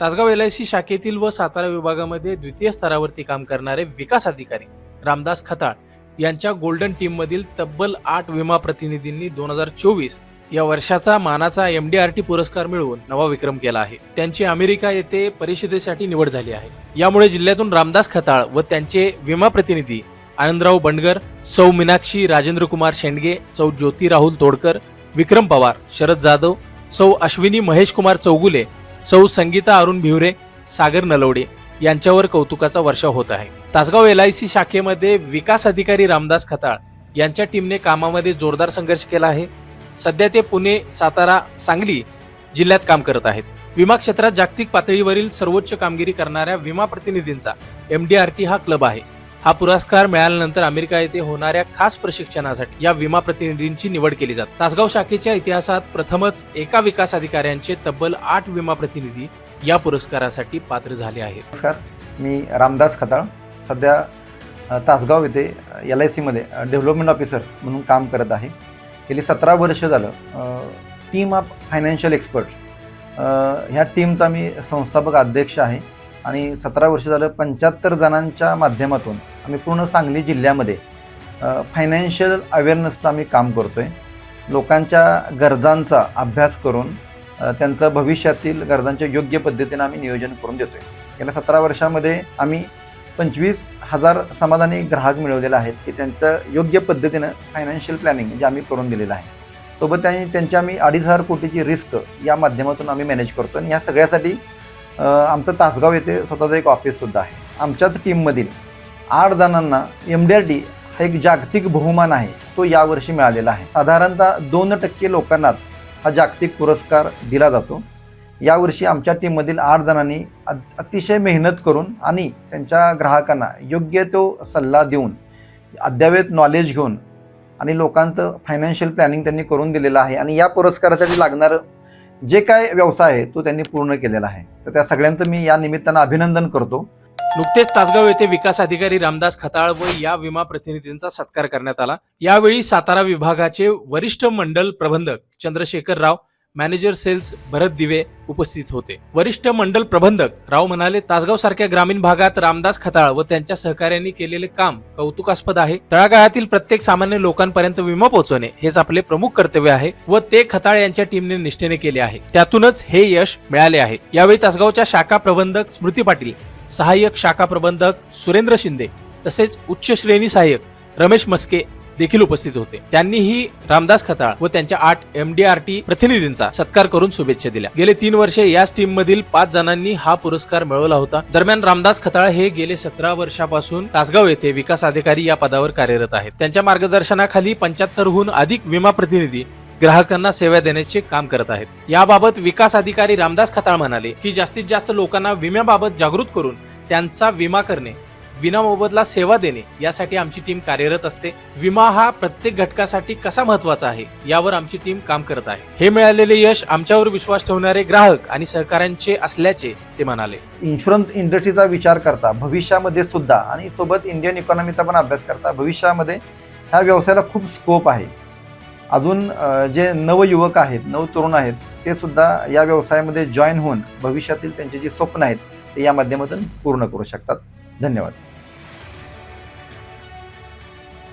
Tasgaon L I C शाखेतील व सातारा विभागामध्ये द्वितीय स्तरावरती काम करणारे विकास अधिकारी रामदास खताळ यांच्या गोल्डन टीम मधील तब्बल आठ विमा प्रतिनिधींनी दोन हजार चोवीस या वर्षाचा मानाचा एम डी आर टी पुरस्कार मिळवून नवा विक्रम केला आहे. त्यांची अमेरिका येथे परिषदेसाठी निवड झाली आहे. यामुळे जिल्ह्यातून रामदास खताळ व त्यांचे विमा प्रतिनिधी आनंदराव बंडगर सौ मीनाक्षी राजेंद्र कुमार शेंडगे सौ ज्योती राहुल तोडकर विक्रम पवार शरद जाधव सौ अश्विनी महेश कुमार चौगुले सौ संगीता अरुण भिवरे सागर नलवडे यांच्यावर कौतुकाचा वर्षाव होत आहे. तासगाव एल आय सी शाखेमध्ये विकास अधिकारी रामदास खताळ यांच्या टीमने कामामध्ये जोरदार संघर्ष केला आहे. सध्या ते पुणे सातारा सांगली जिल्ह्यात काम करत आहेत. विमा क्षेत्रात जागतिक पातळीवरील सर्वोच्च कामगिरी करणाऱ्या विमा प्रतिनिधींचा एम डी आर टी हा क्लब आहे. हा पुरस्कार मिळाल्यानंतर अमेरिका येथे होणाऱ्या खास प्रशिक्षणासाठी या विमा प्रतिनिधींची निवड केली जाते. तासगाव शाखेच्या इतिहासात प्रथमच एका विकास अधिकाऱ्यांचे तब्बल आठ विमा प्रतिनिधी या पुरस्कारासाठी पात्र झाले आहेत. नमस्कार मी रामदास खताळ. सध्या तासगाव येथे एल आय सीमध्ये डेव्हलपमेंट ऑफिसर म्हणून काम करत आहे. गेली सतरा वर्ष झालं टीम ऑफ फायनान्शियल एक्सपर्ट्स ह्या टीमचा मी संस्थापक अध्यक्ष आहे आणि सतरा वर्ष झालं पंच्याहत्तर जणांच्या माध्यमातून आम्ही पूर्ण सांगली जिल्ह्यामध्ये फायनान्शियल अवेअरनेसचं आम्ही काम करतो आहे लोकांच्या गरजांचा अभ्यास करून त्यांचं भविष्यातील गरजांच्या योग्य पद्धतीनं आम्ही नियोजन करून देतो आहे गेल्या सतरा वर्षामध्ये आम्ही पंचवीस हजार समाधानी ग्राहक मिळवलेले आहेत की त्यांचं योग्य पद्धतीनं फायनान्शियल प्लॅनिंग जे आम्ही करून दिलेलं आहे. सोबत त्यांनी त्यांची आम्ही अडीच हजार कोटीची रिस्क या माध्यमातून आम्ही मॅनेज करतो आणि या सगळ्यासाठी आमचं तासगाव येथे स्वतःचं एक ऑफिससुद्धा आहे. आमच्याच टीममधील आठ जणांना एम डी आर टी हा एक जागतिक बहुमान आहे. तो यावर्षी मिळालेला आहे. साधारणतः दोन टक्के लोकांनाच हा जागतिक पुरस्कार दिला जातो. यावर्षी आमच्या टीममधील आठ जणांनी अतिशय मेहनत करून आणि त्यांच्या ग्राहकांना योग्य तो सल्ला देऊन अद्यावत नॉलेज घेऊन आणि लोकांचं फायनान्शियल प्लॅनिंग त्यांनी करून दिलेलं आहे आणि या पुरस्कारासाठी लागणारं जे काय व्यवसाय आहे तो त्यांनी पूर्ण केलेला आहे. तर त्या सगळ्यांचं मी या निमित्तानं अभिनंदन करतो. नुकतेच तासगाव येथे विकास अधिकारी रामदास खताळ व या विमा प्रतिनिधींचा सत्कार करण्यात आला. यावेळी सातारा विभागाचे वरिष्ठ मंडल प्रबंधक चंद्रशेखर राव मॅनेजर सेल्स भरत दिवे उपस्थित होते. वरिष्ठ मंडल प्रबंधक राव म्हणाले तासगाव सारख्या ग्रामीण भागात रामदास खताळ व त्यांच्या सहकार्यांनी केलेले काम कौतुकास्पद आहे. तळागाळातील प्रत्येक सामान्य लोकांपर्यंत विमा पोहोचवणे हेच आपले प्रमुख कर्तव्य आहे व ते खताळ यांच्या टीमने निष्ठेने केले आहे. त्यातूनच हे यश मिळाले आहे. यावेळी तासगावच्या शाखा प्रबंधक स्मृती पाटील सहाय्यक शाखा प्रबंधक सुरेंद्र शिंदे तसेच उच्च श्रेणी सहाय्यक रमेश मस्के देखील उपस्थित होते. त्यांनीही रामदास खताळ व त्यांच्या आठ एम डी आर टी प्रतिनिधींचा सत्कार करून शुभेच्छा दिल्या. गेले तीन वर्षे याच टीम मधील पाच जणांनी हा पुरस्कार मिळवला होता. दरम्यान रामदास खताळ हे गेले सतरा वर्षापासून तासगाव येथे विकास अधिकारी या पदावर कार्यरत आहेत. त्यांच्या मार्गदर्शनाखाली पंच्याहत्तरहून अधिक विमा प्रतिनिधी ग्राहकांना सेवा देण्याचे काम करत आहेत. याबाबत विकास अधिकारी रामदास खताळ म्हणाले की जास्तीत जास्त लोकांना विम्याबाबत जागृत करून त्यांचा विमा करणे विना मोबदला सेवा देणे यासाठी आमची टीम कार्यरत असते. विमा हा प्रत्येक घटकासाठी कसा महत्त्वाचा आहे यावर आमची टीम काम करत आहे. हे मिळालेले यश आमच्यावर विश्वास ठेवणारे ग्राहक आणि सहकाऱ्यांचे असल्याचे ते म्हणाले. इन्शुरन्स इंडस्ट्रीचा विचार करता भविष्यामध्ये सुद्धा आणि सोबत इंडियन इकॉनॉमीचा पण अभ्यास करता भविष्यामध्ये ह्या व्यवसायाला खूप स्कोप आहे. अजून जे नवयुवक आहेत नवतरुण आहेत ते सुद्धा या व्यवसायामध्ये जॉईन होऊन भविष्यातील त्यांची जी स्वप्न आहेत ते या माध्यमातून पूर्ण करू शकतात. धन्यवाद.